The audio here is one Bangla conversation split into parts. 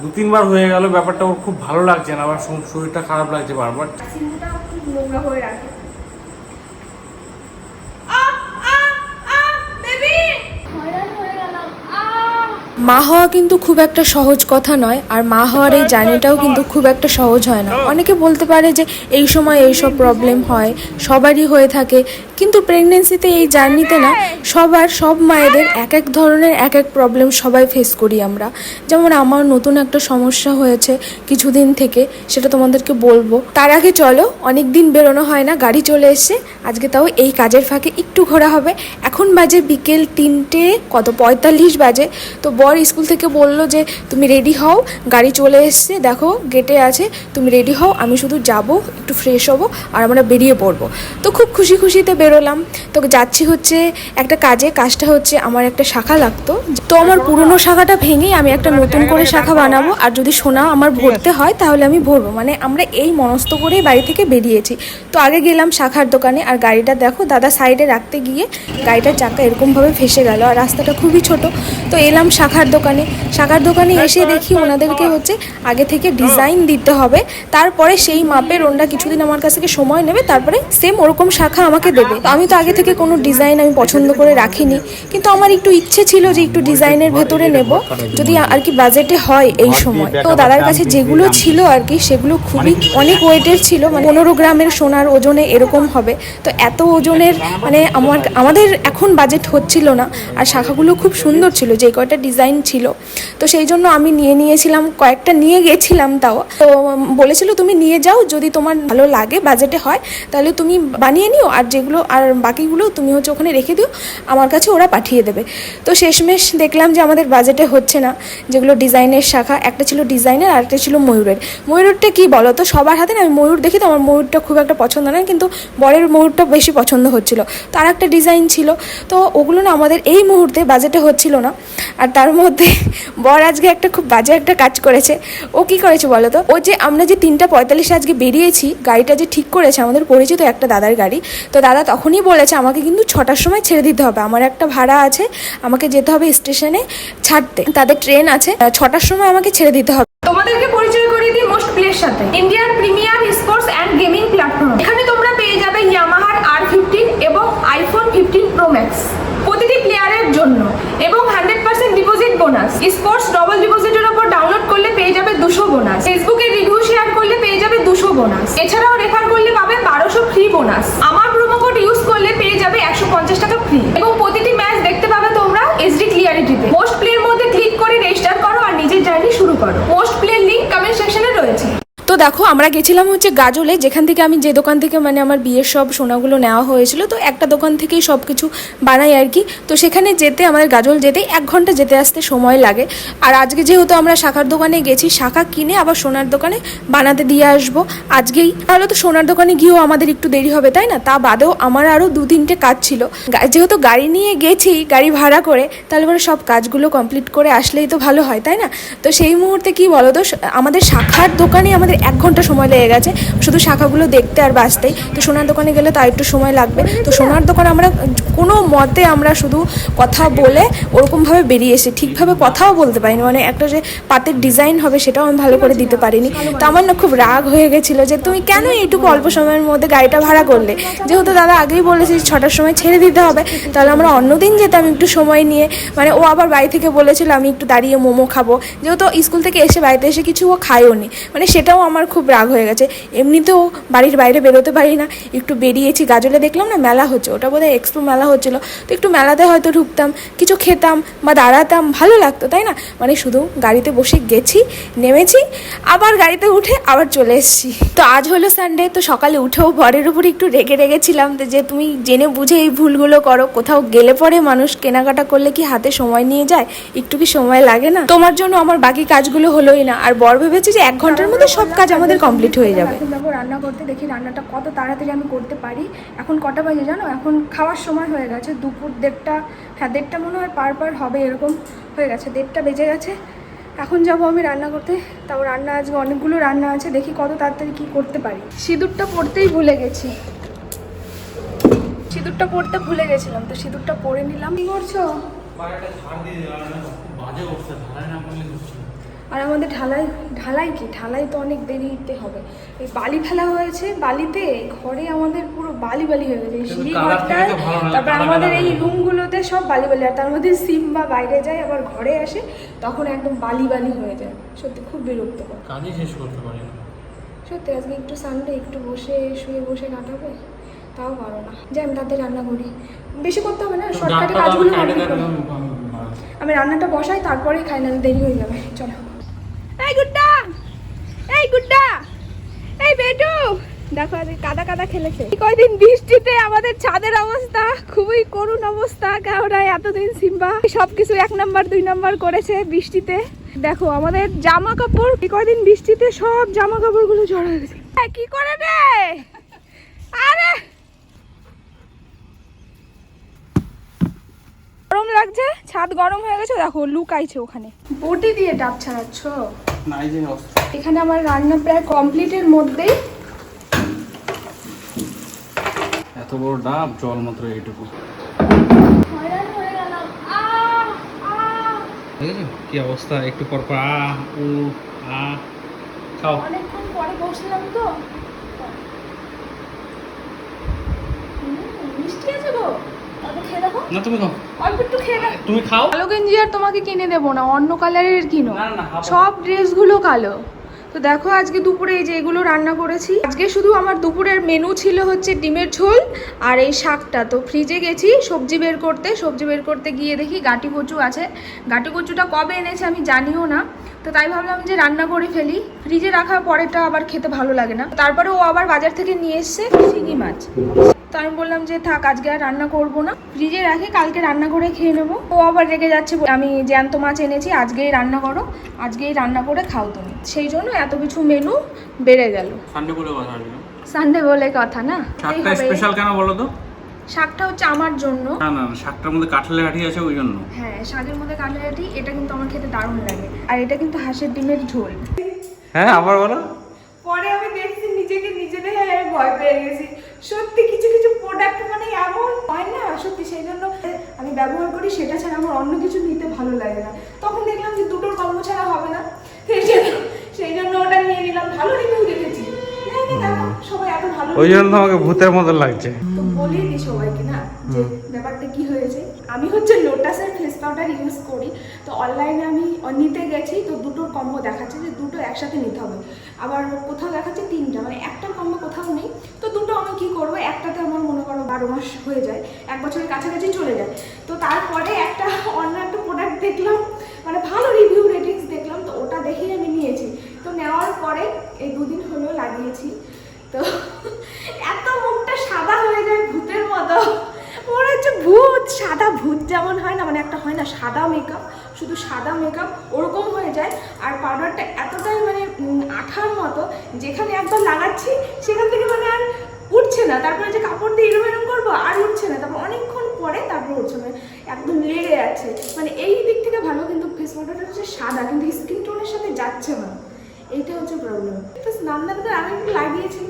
দু তিনবার হয়ে গেল, ব্যাপারটা ওর খুব ভালো লাগছে না, আবার শরীরটা খারাপ লাগছে বারবার। নোংরা হয়ে রাখে মা হওয়া কিন্তু খুব একটা সহজ কথা নয়, আর মা হওয়ার এই জার্নিটাও কিন্তু খুব একটা সহজ হয় না। অনেকে বলতে পারে যে এই সময় এইসব প্রবলেম হয়, সবারই হয়ে থাকে, কিন্তু প্রেগনেন্সিতে এই জার্নিতে না, সবার, সব মায়েদের এক এক ধরনের এক এক প্রবলেম সবাই ফেস করি আমরা। যেমন আমার নতুন একটা সমস্যা হয়েছে কিছুদিন থেকে, সেটা তোমাদেরকে বলব। তার আগে চলো অনেক দিন বেরোনো হয় না, গাড়ি চলে এসছে, আজকে তাও এই কাজের ফাঁকে একটু ঘোরা হবে। এখন বাজে বিকেল তিনটে, কত, পঁয়তাল্লিশ বাজে, তো বর স্কুল থেকে বলল যে, তুমি রেডি হও, গাড়ি চলে এসছে, দেখো গেটে আছে, তুমি রেডি হও, আমি শুধু যাব, একটু ফ্রেশ হব, আর আমরা বেরিয়ে পড়ব। তো খুব খুশি খুশিতে বেরোলাম। তো যাচ্ছি হচ্ছে একটা কাজে, কাজটা হচ্ছে আমার একটা শাখা লাগতো। তো আমার পুরনো শাখাটা ভেঙেই আমি একটা নতুন করে শাখা বানাবো, আর যদি সোনা আমার ভরতে হয়, তাহলে আমি ভরবো। মানে আমরা এই মনস্থ করেই বাড়ি থেকে বেরিয়েছি। তো আগে গেলাম শাখার দোকানে, আর গাড়িটা দেখো, দাদা সাইডে রাখতে গিয়ে গাড়িটার চাকা এরকমভাবে ফেসে গেল, আর রাস্তাটা খুবই ছোট। তো এলাম শাখার দোকানে। শাখার দোকানে এসে দেখি ওনাদেরকে হচ্ছে আগে থেকে ডিজাইন দিতে হবে। তারপরে সেই মাপের ওনারা কিছুদিন আমার কাছ থেকে সময় নেবে তারপরে সেম ওরকম শাখা আমাকে দেবে। তো আমি তো আগে থেকে কোনো ডিজাইন আমি পছন্দ করে রাখিনি। কিন্তু আমার একটু ইচ্ছে ছিল যে একটু ডিজাইনের ভেতরে নেব। যদি আর কি বাজেটে হয় এই সময়। তো দাদার কাছে যেগুলো ছিল আর কি সেগুলো খুবই অনেক ওয়েটের ছিল। মানে পনেরো গ্রামের সোনার ওজনে এরকম হবে। তো এত ওজনের মানে আমার আমাদের এখন বাজেট হচ্ছিল না। আর শাখাগুলো খুব সুন্দর ছিল। যে কয়টা ডিজাইন ছিল। তো সেই জন্য আমি নিয়ে নিয়েছিলাম, কয়েকটা নিয়ে গেছিলাম তাও। তো বলেছিল তুমি নিয়ে যাও, যদি তোমার ভালো লাগে বাজেটে হয়, তাহলে তুমি বানিয়ে নিও, আর যেগুলো, আর বাকিগুলো তুমি হচ্ছে ওখানে রেখে দিও, আমার কাছে ওরা পাঠিয়ে দেবে। তো শেষমেশ দেখলাম যে আমাদের বাজেটে হচ্ছে না, যেগুলো ডিজাইনের শাখা, একটা ছিল ডিজাইনের, আর একটা ছিল ময়ূরের। ময়ূরটা কি বলো তো সবার হাতে না, আমি ময়ূর দেখি তো, আমার ময়ূরটা খুব একটা পছন্দ না, কিন্তু বরের ময়ূরটা বেশি পছন্দ হচ্ছিল। তার একটা ডিজাইন ছিল। তো ওগুলো না আমাদের এই মুহূর্তে বাজেটে হচ্ছিল না। আর তার মধ্যে বর আজকে একটা খুব বাজে একটা কাজ করেছে। ও কি করেছে বলো তো? ও যে আমরা যে তিনটা পঁয়তাল্লিশে আজকে বেরিয়েছি, গাড়িটা যে ঠিক করেছে, আমাদের পরিচিত একটা দাদার গাড়ি, তো দাদা তখনই বলেছে, আমাকে কিন্তু ছটার সময় ছেড়ে দিতে হবে। আমার একটা ভাড়া আছে, আমাকে যেতে হবে স্টেশনে ছাড়তে। তাদের ট্রেন আছে ছটার সময় আমাকে ছেড়ে দিতে হবে। তোমাদেরকে পরিচয় করিয়ে দিই মোস্ট প্লের সাথে। Indian premier sports and gaming platform. এখানে তোমরা পেয়ে যাবে ইয়ামাহার আর ফিফটিন এবং আইফোন ফিফটিন প্রো ম্যাক্স প্রতিটি প্লেয়ারের জন্য এবং hundred percent deposit bonus sports double ডিপোজিটের ওপর ডাউনলোড করলে পেয়ে যাবে দুশো বোনাস ফেসবুকে রিভিউ শেয়ার করলে পেয়ে যাবে দুশো বোনাস এছাড়াও রেফার করলে পাবে বারোশো ফ্রি বোনাস আমার প্রোমো কোড ইউজ করলে পেয়ে যাবে একশো পঞ্চাশ টাকা ফ্রি এবং প্রতিটি ম্যাচ দেখতে পাবে তোমরা এইচডি ক্লিয়ারিটিতে মোস্ট প্লের মধ্যে ক্লিক করে রেজিস্টার করো আর নিজের জার্নি শুরু করো মোস্ট প্লের লিঙ্ক কমেন্ট সেকশনে রয়েছে তো দেখো, আমরা গেছিলাম হচ্ছে গাজলে, যেখান থেকে আমি যে দোকান থেকে মানে আমার বিয়ের সব সোনাগুলো নেওয়া হয়েছিল, তো একটা দোকান থেকেই সব কিছু বানাই আর কি। তো সেখানে যেতে আমাদের গাজল যেতে, এক ঘণ্টা যেতে আসতে সময় লাগে। আর আজকে যেহেতু আমরা শাখার দোকানে গেছি, শাখা কিনে আবার সোনার দোকানে বানাতে দিয়ে আসব আজকেই। তাহলে তো সোনার দোকানে গিয়েও আমাদের একটু দেরি হবে, তাই না? তা বাদেও আমার আরও দু তিনটে কাজ ছিল। যেহেতু গাড়ি নিয়ে গেছি, গাড়ি ভাড়া করে, তাহলে পরে সব কাজগুলো কমপ্লিট করে আসলেই তো ভালো হয়, তাই না? তো সেই মুহূর্তে কি বলো তো আমাদের শাখার দোকানে আমাদের এক ঘণ্টা সময় লেগে গেছে। শুধু শাখাগুলো দেখতে আর বাঁচতেই। তো সোনার দোকানে গেলে তার একটু সময় লাগবে। তো সোনার দোকান আমরা কোনো মতে আমরা শুধু কথা বলে ওরকমভাবে বেরিয়ে এসে ঠিকভাবে কথাও বলতে পারিনি। মানে একটা যে পাতের ডিজাইন হবে সেটাও আমি ভালো করে দিতে পারিনি। তো আমার না খুব রাগ হয়ে গেছিল যে, তুমি কেন এইটুকু অল্প সময়ের মধ্যে গাড়িটা ভাড়া করলে? যেহেতু দাদা আগেই বলেছে ছটার সময় ছেড়ে দিতে হবে। তাহলে আমরা অন্যদিন যেতাম একটু সময় নিয়ে। মানে ও আবার বাড়ি থেকে বলেছিল, আমি একটু দাঁড়িয়ে মোমো খাব। যেহেতু স্কুল থেকে এসে বাড়িতে এসে কিছু ও খায়ও নি মানে সেটাও আমার খুব রাগ হয়ে গেছে। এমনিতেও বাড়ির বাইরে বেরোতে পারি না। একটু বেরিয়েছি, গাজলে দেখলাম না মেলা হচ্ছে। ওটা বোধহয় এক্সপো মেলা হচ্ছিল। তো একটু মেলাতে হয়তো ঢুকতাম, কিছু খেতাম বা দাঁড়াতাম, ভালো লাগতো, তাই না? মানে শুধু গাড়িতে বসে গেছি, নেমেছি, আবার গাড়িতে উঠে আবার চলে এসেছি। তো আজ হলো সানডে তো সকালে উঠেও ঘরের উপর একটু রেগে রেগেছিলাম যে তুমি জেনে বুঝে এই ভুলগুলো করো। কোথাও গেলে পরে মানুষ কেনাকাটা করলে কি হাতে সময় নিয়ে যায়? একটু কি সময় লাগে না? তোমার জন্য আমার বাকি কাজগুলো হলোই না। আর বর ভেবেছে যে, এক ঘণ্টার মধ্যে সব কাজ আমাদের কমপ্লিট হয়ে যাবে। এখন যাব রান্না করতে দেখি রান্নাটা কত তাড়াতাড়ি আমি করতে পারি। এখন কটা বাজে জানো? এখন খাওয়ার সময় হয়ে গেছে দুপুর দেড়টা হ্যাঁ দেড়টা মনে হয় পার পার হবে এরকম হয়ে গেছে দেড়টা বেজে গেছে। এখন যাব আমি রান্না করতে তাও রান্না আজকে অনেকগুলো রান্না আছে দেখি কত তাড়াতাড়ি কি করতে পারি। সিঁদুরটা পড়তেই ভুলে গেছি। সিঁদুরটা পড়তে ভুলে গেছিলাম তো সিঁদুরটা পরে নিলাম। কি করছ? আর আমাদের ঢালাই ঢালাই কি? ঢালাই তো অনেক দেরিতে হবে। এই বালি ফেলা হয়েছে বালিতে ঘরে আমাদের পুরো বালি বালি হয়ে গেছে। এই সিঁড়ি ঘরটায় তারপর আমাদের এই রুমগুলোতে সব বালি বালি আর তার মধ্যে সিম্বা বাইরে যায় আবার ঘরে আসে তখন একদম বালি বালি হয়ে যায়। সত্যি খুব বিরক্তকর। কাজই শেষ করতে পারি সত্যি আজকে একটু সানডে একটু বসে শুয়ে বসে কাটাবে তাও পারো না। যে আমি তাদের রান্না করি। বেশি করতে হবে না শর্টকাটে কাজগুলো আমি- রান্নাটা বসাই তারপরে খাই না দেরি হয়ে যাবে। চলো। এই গুড্ডা এই গুড্ডা, এই বেটু। দেখো আজকে কাদা কাদা খেলেছে। কয়দিন বৃষ্টিতে আমাদের ছাদের অবস্থা, খুবই করুণ অবস্থা কেননা এতদিন সিম্বা। সবকিছু এক নাম্বার, দুই নাম্বার করেছে বৃষ্টিতে। দেখো, আমাদের জামা কাপড় কয়দিন বৃষ্টিতে সব জামা কাপড়গুলো জড়ো হয়ে গেছে। কি করে রে? আরে! গরম লাগছে, ছাদ গরম হয়ে গেছে, দেখো, লুকাইছে ওখানে। বটি দিয়ে ডাব ছাড়াচ্ছ। এখানে আমার রান্না প্রায় কমপ্লিটের মধ্যেই। এত বড় ডাব জল মাত্র এইটুকু। কি অবস্থা? একটু পর পর আ উ আ খাও। অনেকক্ষণ পরে বসলাম তো। মিষ্টি আছে গো। খেয়ে দেখো। না তুমি খাও। অল্প একটু খেয়ে দেখো তুমি খাও। কালো গেঞ্জি আর তোমাকে কিনে দেবো না অন্য কালারের কিনো। না, না, হাফ- সব ড্রেসগুলো কালো। তো দেখো আজকে দুপুরে এই যে এগুলো রান্না করেছি। আজকে শুধু আমার দুপুরের মেনু ছিল হচ্ছে ডিমের ঝোল আর এই শাকটা। তো ফ্রিজে গেছি সবজি বের করতে। সবজি বের করতে গিয়ে দেখি গাটি কচু আছে। গাটি কচুটা কবে এনেছে আমি জানিও না। তো তাই ভাবলাম যে রান্না করে ফেলি। ফ্রিজে রাখার পরেটা আবার খেতে ভালো লাগে না। তারপরে ও আবার বাজার থেকে নিয়ে এসছে শিঙি মাছ। তো আমি বললাম যে থাক আজকে আর রান্না করব না। ফ্রিজে রাখি কালকে রান্না করে খেয়ে নেব। ও আবার রেগে যাচ্ছে বলে, আমি জ্যান্ত মাছ এনেছি আজকেই রান্না করো আজকেই রান্না করে খাও তুমি। সেই জন্য এত কিছু মেনু বেড়ে গেল। সানডে বলে কথা সানডে বলে কথা না? শাকটা স্পেশাল কেন বলো তো? শাকটা হচ্ছে আমার জন্য। না না শাকটার মধ্যে কাঁঠালের আঠি আছে ওই জন্য। হ্যাঁ শাকের মধ্যে কাটলাটি এটা কিন্তু আমার খেতে দারুণ লাগে। আর এটা কিন্তু হাঁসের ডিমের ঝোল। হ্যাঁ আবার বলো। পরে আমি দেখছি নিজেকে নিজে দেখে আমি ভয় পেয়ে গেছি। সত্যি কিছু কিছু প্রোডাক্ট মানে এমন হয় না সত্যি সেই জন্য আমি ব্যবহার করি সেটা ছাড়া আমার অন্য কিছু নিতে ভালো লাগে না। তখন দেখলাম যে দুটোর কম্বো ছাড়া হবে না। সেই জন্য সেই জন্য ওটা নিয়ে নিলাম। ভালো রিভিউ দেখেছি। সবাই এত ভালো ওই জন্য তো ভূতের মতো লাগছে। তো বলি দি সবাইকে না যে ব্যাপারটা কি হয়েছে। আমি হচ্ছে লোটাসের ফেস পাউডার ইউজ করি। তো অনলাইনে আমি নিতে গেছি তো দুটোর কম্বো দেখাচ্ছে যে দুটো একসাথে নিতে হবে। আবার কোথাও দেখাচ্ছে তিনটা। মানে একটা কম্বো কোথাও নেই। তো দুটো আমি কি করব? একটাতে আমার মনে করো বারো মাস হয়ে যায়, এক বছরের কাছাকাছি চলে যায়। তো তারপরে একটা অন্য একটা প্রোডাক্ট দেখলাম মানে ভালো রিভিউ রেটিংস দেখলাম, তো ওটা দেখেই আমি নিয়েছি। তো নেওয়ার পরে এই দুদিন হলো লাগিয়েছি। তো এত মুখটা সাদা হয়ে যায় ভূতের মতো। মনে হচ্ছে ভূত, সাদা ভূত যেমন হয় না মানে একটা হয় না, সাদা মেকআপ শুধু সাদা মেকআপ ওরকম হয়ে যায়। আর পাউডারটা এতটাই মানে আঠার মতো, যেখানে একবার লাগাচ্ছি, সেখান থেকে মানে আর না, তারপরে যে কাপড় দিয়ে এরম এরম করব আর উঠছে না, তারপর অনেকক্ষণ পরে তারপর উঠছে মানে একদম লেগে যাচ্ছে। মানে এই দিক থেকে ভালো, কিন্তু ফেস পাউডারটা হচ্ছে সাদা, কিন্তু স্কিন টোনের সাথে যাচ্ছে না। এইটা হচ্ছে প্রবলেম তো স্নান দান আমি একটু লাগিয়েছি।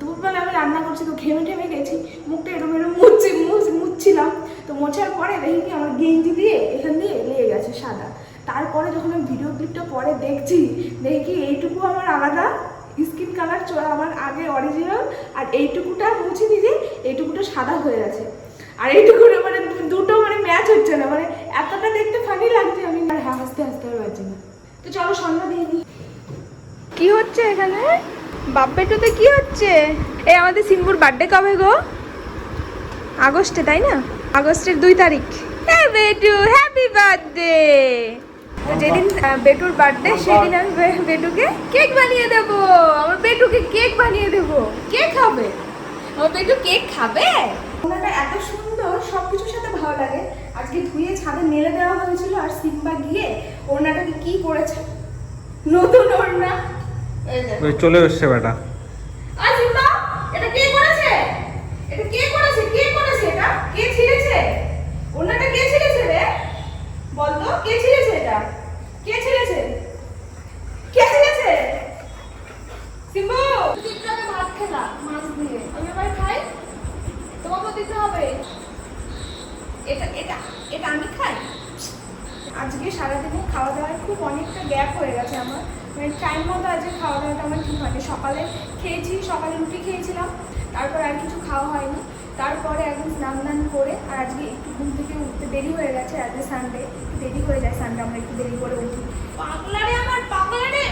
দুপুরবেলা আমি রান্না করছি, তো ঘেমে ঠেমে গেছি। মুখটা এরম এরম মুছছি, মুছ, মুছছিলাম। তো মোছার পরে দেখি কি আমার গেঞ্জি দিয়ে এখান দিয়ে লেগে গেছে সাদা। তারপরে যখন আমি ভিডিও ক্লিপটা পরে দেখছি, দেখি এইটুকু আমার আলাদা। স্কিন কালার আমার আগে অরিজিনাল আর এইটুকুটা মুছে দিয়ে এইটুকুটা সাদা হয়ে গেছে। আর এইটুকুটা মানে দুটো মানে ম্যাচ হচ্ছে না মানে এতটা দেখতে ফানি লাগছে, আমি আর হ্যাঁ হাসতে হাসতে আর পারছি না। তো চলো সন্ধ্যা দিয়ে দিই। কি হচ্ছে এখানে? বাপ্পেটুতে কি হচ্ছে? এই আমাদের সিম্বুর বার্থডে কবে গো? আগস্টে, তাই না? আগস্টের দুই তারিখ। হ্যাঁ হ্যাপি বার্থডে তো যেদিন বেটুর বার্থডে সেদিন আমি বেটুকে কেক বানিয়ে দেবো। আমার বেটুকে কেক বানিয়ে দেবো। কে খাবে আমার বেটু কেক খাবে? ওনাটা এত সুন্দর সব কিছুর সাথে ভালো লাগে। আজকে ধুয়ে ছাদে মেলে দেওয়া হয়েছিল আর সিম্বা গিয়ে ওনাটাকে কি করেছে? নতুন ওড়না। চলে এসছে বেটা আয় সিম্বা এটা কে করেছে এটা কে করেছে কে করেছে এটা কে ছিঁড়েছে ওনাটা কে ছিঁড়েছে রে বল তো কে ছিঁড়েছে এটা কে ছিঁড়েছে কে ছিঁড়েছে সিম্বু তুই একটু আগে ভাত খেলা মাছ দিয়ে আমি এবার খাই তোমাকেও দিতে হবে এটা আমি খাই? আজকে সারাদিনে খাওয়া দাওয়ায় খুব অনেকটা গ্যাপ হয়ে গেছে আমার। মানে টাইম মতো আজকে খাওয়া দাওয়াটা আমার ঠিক হয়নি। সকালে খেয়েছি সকালে রুটি খেয়েছিলাম তারপর আর কিছু খাওয়া হয়নি। তারপরে একদম স্নান দান করে আর আজকে একটু ঘুম থেকে উঠতে দেরি হয়ে গেছে। আজকে সানডে দেরি হয়ে যায় সানডে আমরা একটু দেরি করে উঠি। পাগলারে আমার পাগলারে!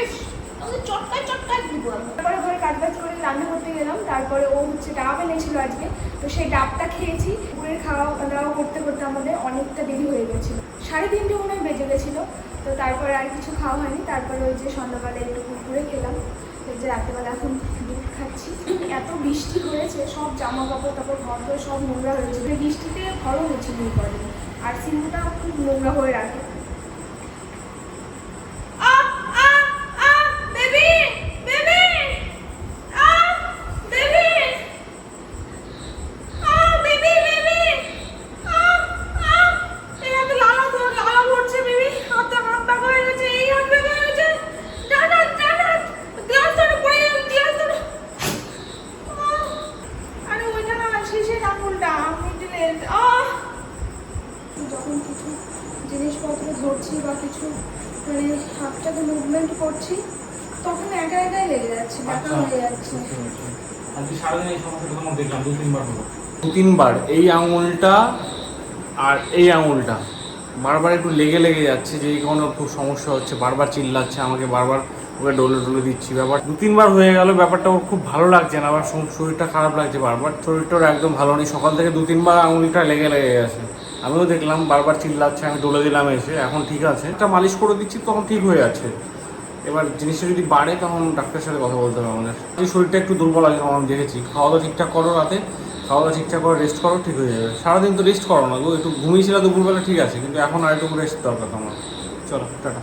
ইস আমাকে চটকায় চটকায় দিব তারপরে বাজ করে রান্না করতে গেলাম, তারপরে ও হচ্ছে ডাব এনেছিল আজকে, তো সেই ডাবটা খেয়েছি। দুপুরের খাওয়া দাওয়া করতে করতে আমাদের অনেকটা দেরি হয়ে গেছিল। সাড়ে তিনটে মনে হয় বেজে গেছিল, তো তারপরে আর কিছু খাওয়া হয়নি। তারপরে ওই যে সন্ধ্যাবেলা একটু কুকুরে খেলাম যে রাত্রেবেলা এখন দুধ খাচ্ছি। এত বৃষ্টি হয়েছে, সব জামা কাপড় তারপর ঘর সব নোংরা হয়েছে বৃষ্টিতে ঘরও হয়েছে হয়েছিল করে আর সিন্ধুটা খুব নোংরা হয়ে রাখে আহ আহ আহ baby baby ah baby ah baby baby ah ah এই হাতে লালা তো লালা পড়ছে বেবি হাতে হাতটা হয়ে গেছে এই হাত বেবি হয়েছে দাদা দাদা গ্লাস ধরে পড়ে যাবে গ্লাস ধরে আহ, আরে ওইটা না শেষের আঙুলটা মিডিলের আহ যখন কিছু জিনিসপত্র ধরছি বা কিছু মানে হাতটাকে মুভমেন্ট করছি তখন একা একাই লেগে যাচ্ছে ব্যথা হয়ে যাচ্ছে। আজকে সারাদিন এই সমস্যাটা তোমার দেখলাম দু তিনবার হলো। দু তিনবার। এই আঙুলটা আর এই আঙুলটা। বারবার একটু লেগে লেগে যাচ্ছে যে কারণে খুব সমস্যা হচ্ছে বারবার চিল্লাচ্ছে আমাকে বারবার ওকে ডলে ডলে দিচ্ছি। ব্যাপার দু তিনবার হয়ে গেল ব্যাপারটা ওর খুব ভালো লাগছে না আবার শরীরটা খারাপ লাগছে বারবার শরীরটা ওর একদম ভালো নেই। সকাল থেকে দু তিনবার আঙুলটা লেগে লেগে গেছে। আমিও দেখলাম, বারবার চিল্লাচ্ছে, আমি ডলে দিলাম এসে, এখন ঠিক আছে। একটা মালিশ করে দিচ্ছি, তখন ঠিক হয়ে যাচ্ছে। এবার জিনিসটা যদি বাড়ে, তখন ডাক্তারের সাথে কথা বলতে হবে আমাদের। এই শরীরটা একটু দুর্বল আছে আমি দেখেছি। খাওয়া দাওয়া ঠিকঠাক করো রাতে খাওয়া দাওয়া ঠিকঠাক করে রেস্ট করো, ঠিক হয়ে যাবে। সারাদিন তো রেস্ট করো না গো, একটু ঘুমিয়েছিল দুপুরবেলা ঠিক আছে, কিন্তু এখন আর একটু রেস্ট দরকার তোমার। চলো, টাটা।